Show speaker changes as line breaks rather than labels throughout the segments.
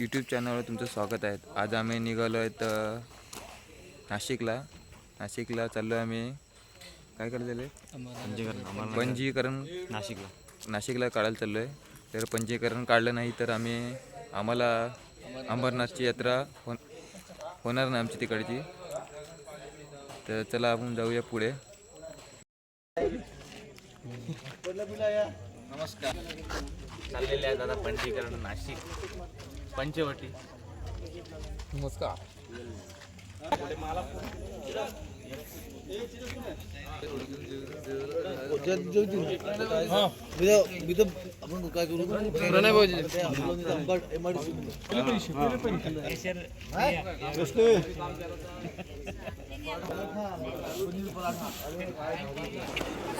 YouTube चॅनलवर तुमचं स्वागत आहे. आज आम्ही निघालो आहेत नाशिकला. नाशिकला चाललो आहे आम्ही. काय करायला
पंजीकरण.
पंजीकरण.
नाशिकला.
नाशिकला काढायला चाललो आहे तर पंजीकरण काढलं नाही तर आम्ही आम्हाला अंबरनाथची यात्रा हो होणार नाही आमची तिकडची. तर चला आपण जाऊया पुढे.
नमस्कार चाललेले आहे दादा पंजीकरण नाशिक पंचवटी
आपण काय करू प्रणय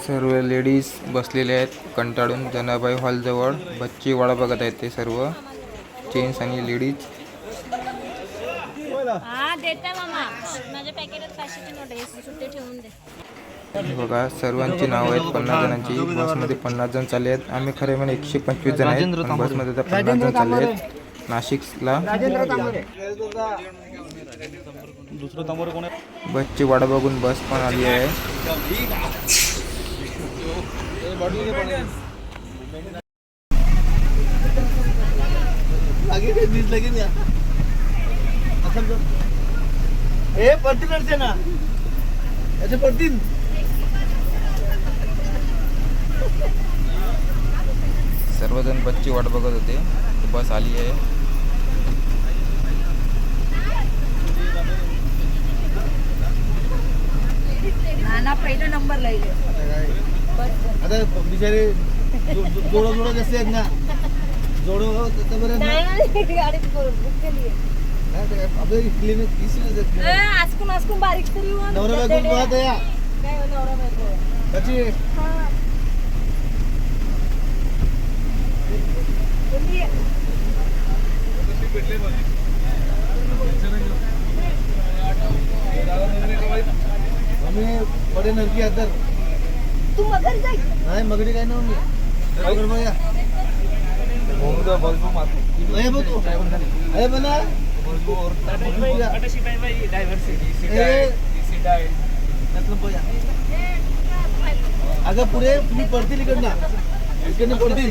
सर्व लेडीज बसलेले आहेत कंटाळून जनाबाई हॉलजवळ बच्ची वाडा बघत आहेत ते सर्व. जेंट्स आणि लेडीज.
हा देते मामा. माझ्या पॅकेटात पाचशेची नोट आहे सुट्टी ठेवून दे.
बघा सर्वांची नाव आहेत पन्नास जणांची. बसमध्ये पन्नास जण चालले आहेत. आम्ही खरे म्हणजे एकशे पंचवीस जण आहेत बसमध्ये तर पन्नास जण चालले आहेत. नाशिकला.
दुसरं तंबर कोण आहे?
बसची वाट बघून बस पण आली आहे.
आगे काही बीज लगेन या असं कर. ए पडतील अडचे ना. याचे पडतील.
सर्वजण बसची वाट बघत होते. बस आली आहे.
नाना पहिला नंबर लागले
आता बिचारे जोडो जोडो जसे आहेत ना जोडो तर बरं ना.
गाडी बुक केली
नाही ते आपल्या क्लिनिक इसी
आजकून आजकून बारीक तरी होऊन
नवरा बायको पाहत या.
काय नवरा बायको?
त्याची.
कोणती आहे?
आम्ही पडे नरकी आता
तू मगर
नाही मगडी काय ना मी काय बघ या अरे बघ तू अरे बना अगं पुढे तुम्ही पडतील इकडनं इकडनं पडतील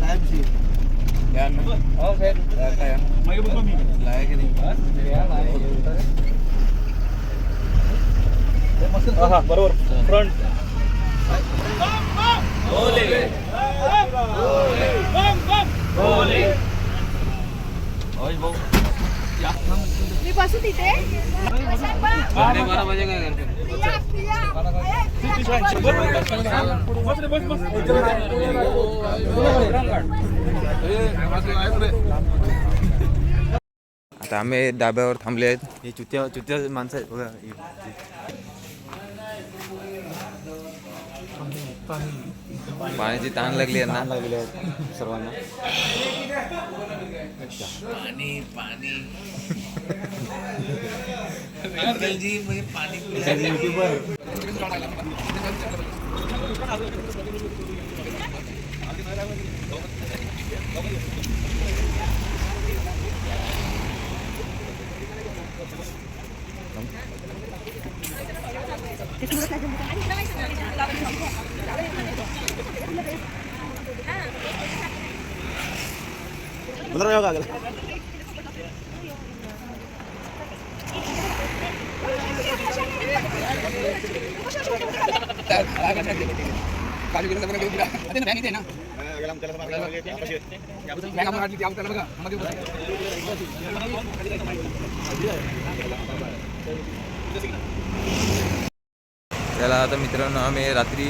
लाईमची
बरोबर. फ्रंट
मी बसू तिथे?
आता आम्ही डाब्यावर थांबले आहेत.
हे चुत्या चुत्या माणसं आहेत बघा.
पाण्याची ताण लागली यांना.
तहान लागलेले आहेत सर्वांना.
पाणी
त्याला आता मित्रांनो आम्ही रात्री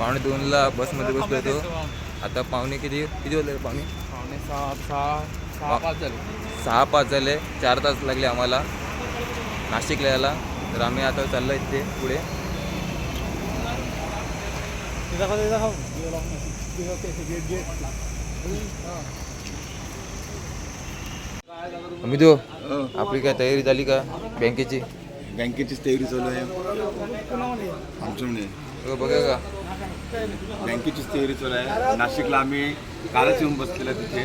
पावणे दोनला बसमध्ये बसलो होतो. आता पावणे किती? किती वाजले रे पावणे?
पावणे सहा सहा सहा पाच झाले.
सहा पाच झाले. चार तास लागले आम्हाला. नाशिकला यायला. तर आम्ही आता चाललो इथे पुढे. मी तो आपली काय तयारी झाली का बँकेची?
बँकेचीच तयारी चालू आहे. आमच्याकडे
हो, बघा का.
बँकेचीच तयारी चालू आहे. नाशिकला आम्ही कालच येऊन बसलेला तिथे.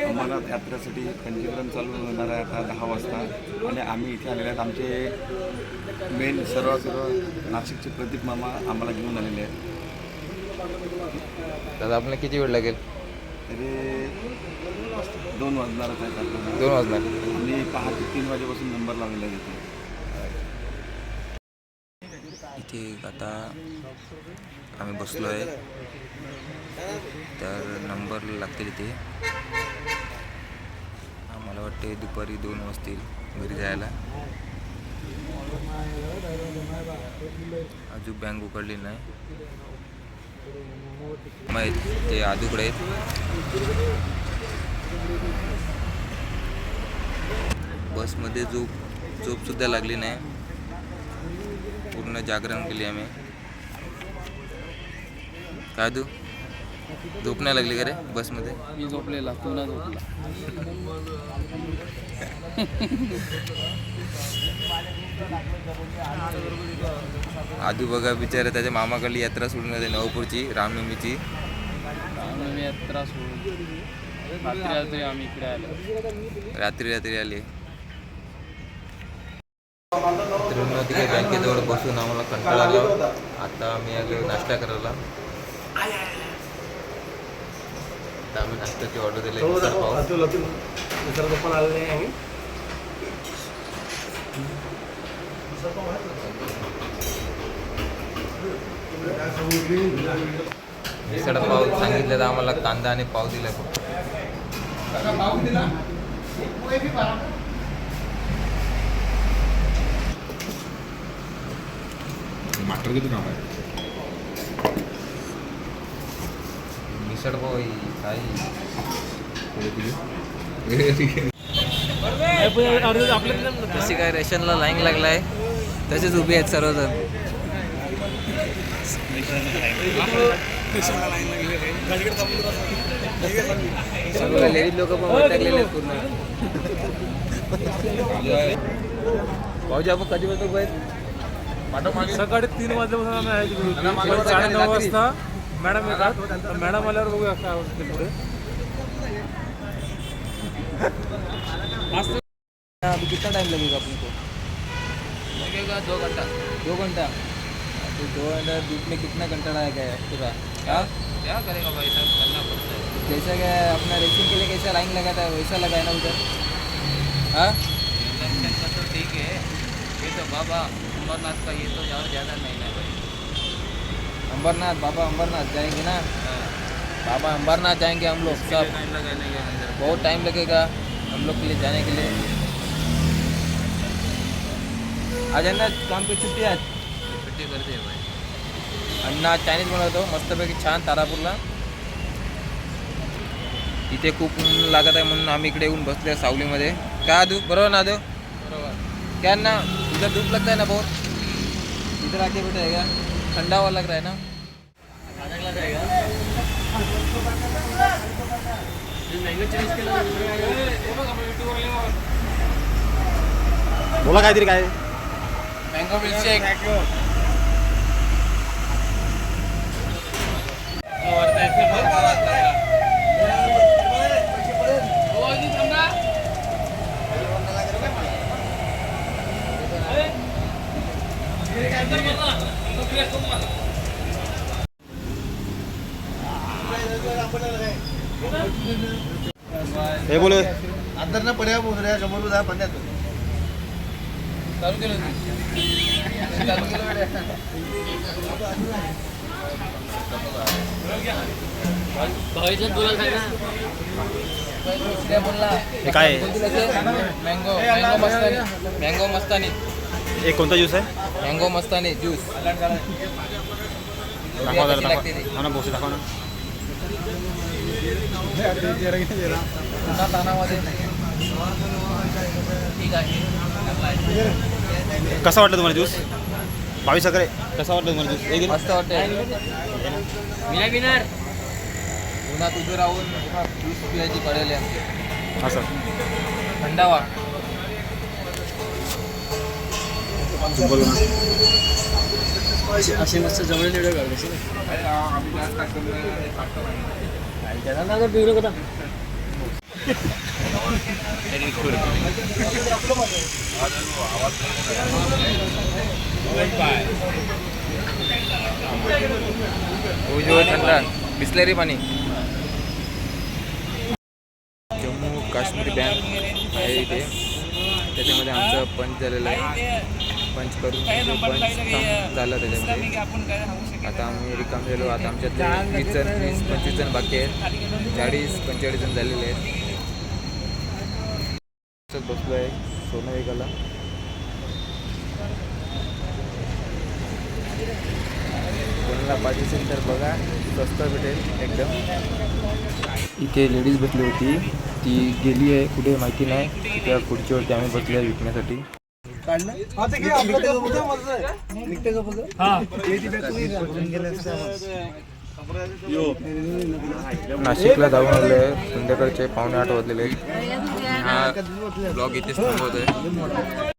अमरनाथ यात्रेसाठी पंजीकरण चालू होणार आहे आता दहा वाजता. आणि आम्ही इथे आलेले आहेत. आमचे मेन सर्व सर्व नाशिकचे प्रदीप मामा आम्हाला घेऊन आलेले आहेत.
दादा आपल्याला किती वेळ लागेल?
तरी दोन वाजणारच आहेत आपल्याला
दोन वाजणार.
आणि पहाटे तीन वाजेपासून नंबर लावलेला आहे तिथे
इथे आता आम्ही बसलो आहे. तर नंबर लागतील इथे. आम्हाला वाटते दुपारी दोन वाजतील घरी जायला. अजून बँक उघडली नाही. माहीत ते आजूकडे आहेत. बसमध्ये झोप झोपसुद्धा लागली नाही. पूर्ण जागरण केली आम्ही. काय तू? झोप नाही लागली का रे बसमध्ये?
मी झोपलेला तू ना झोपला.
आधू बघा बिचारा त्याच्या मामाकडली यात्रा सोडून आली नवपूरची रामनवमीची.
मी यात्रा सोडून रात्री रात्री आम्ही इकडे आलो.
रात्री रात्री आली. मित्रांनो तिकडे बँकेजवळ बसून आम्हाला कंटाळा आला. आता आम्ही आलो नाश्ता करायला. आता आम्ही नाश्त्याची ऑर्डर दिली. मिसळ पाव? मिसळ पाव सांगितलं तर आम्हाला कांदा आणि पाव दिला फक्त.
मास्टर किती काम आहे
मिसळ पाव ही काही जशी काय रेशनला लाईन लागलाय तसेच उभे आहेत सर्वजण. सर्व लेडीज लोक पण आहेत पूर्ण. भाऊजी आपण कधी बाहेर
सकाळी तीन वाजल्यापासून आम्ही आहे तिकडे. साडे नऊ वाजता मॅडम येतात. मॅडम आल्यावर बघूया काय होतं पुढे
अभी कितना टाइम लगेगा अपन को लगेगा दो घंटा. दो घंटा? तो दो घंटा धूप में कितना घंटा लगेगा पूरा? हाँ? क्या करेगा भाई साहब? करना पड़ता है. जैसा कि अपना रेसिंग के लिए कैसा लाइन लगाता है वैसा लगाए ना उधर? हाँ? तो ठीक है. ये तो बाबा अमरनाथ का ये तो ज़्यादा ज़्यादा नहीं है भाई। अमरनाथ बाबा अमरनाथ जाएंगे ना? बाबा अमरनाथ जाएंगे हम लोग सब। बहुत टाइम लगेगा हम लोग के लिए जाने के लिए। आज आहे ना काम पे सुट्टी आज? सुट्टी करते भाई। अण्णा चायनीज बनवतो मस्तपैकी छान तारापूरला। इथे खूप ऊन लागत आहे म्हणून आम्ही इकडे येऊन बसले सावलीमध्ये. काय आदू? बरोबर ना आदू? बरोबर. क्या ना उधर धूप लगता है ना बहुत इधर आके बैठा है ठंडा हुआ लग रहा है ना।
बोला काहीतरी काय
मँगो मिल्कशेक
हे बोल.
अंदर ना पड्या बोलऱ्या समोर जा पाण्यात
चालू केलं चालू केलं
हे काय? आहे? Mango mango mastani. Mango mastani. एक कोणता ज्यूस आहे मँगो मस्तानी ज्यूस दाखवा जरा दाखवा हा ना बोसे दाखवा ना कसा वाटलं तुम्हाला ज्यूस बावीस अकरे कसा वाटलं तुम्हाला ज्यूस एक मस्त वाटते मी विनर उन्हात उभे राहून ज्यूस पियाची पडेल आमची असं थंडावा
असे मस्त जवळ व्हिडिओ काढले व्हिडिओ करा
उजवळ थंडा बिस्लेरी पाणी जम्मू काश्मीर बँक आहे इथे. त्याच्यामध्ये आमचं पंच झालेलं आहे. पंच करून झालं त्याच्यामध्ये. आता आम्ही रिकाम झालो आता आमच्यात वीस जण वीस पंचवीस जण बाकी आहेत. चाळीस पंचेचाळीस जण झालेले आहेत. बसलो आहे सोनं एकाला कोणाला पाहिजे असेल तर बघा स्वस्त भेटेल एकदम. इथे लेडीज बसली होती. ती गेली आहे कुठे माहिती नाही. त्या खुर्चीवरती आम्ही बसले नाशिकला जाऊन आलो आहे संध्याकाळचे पावणे आठ वाजलेले हा. ब्लॉग इथेच थांबवतोय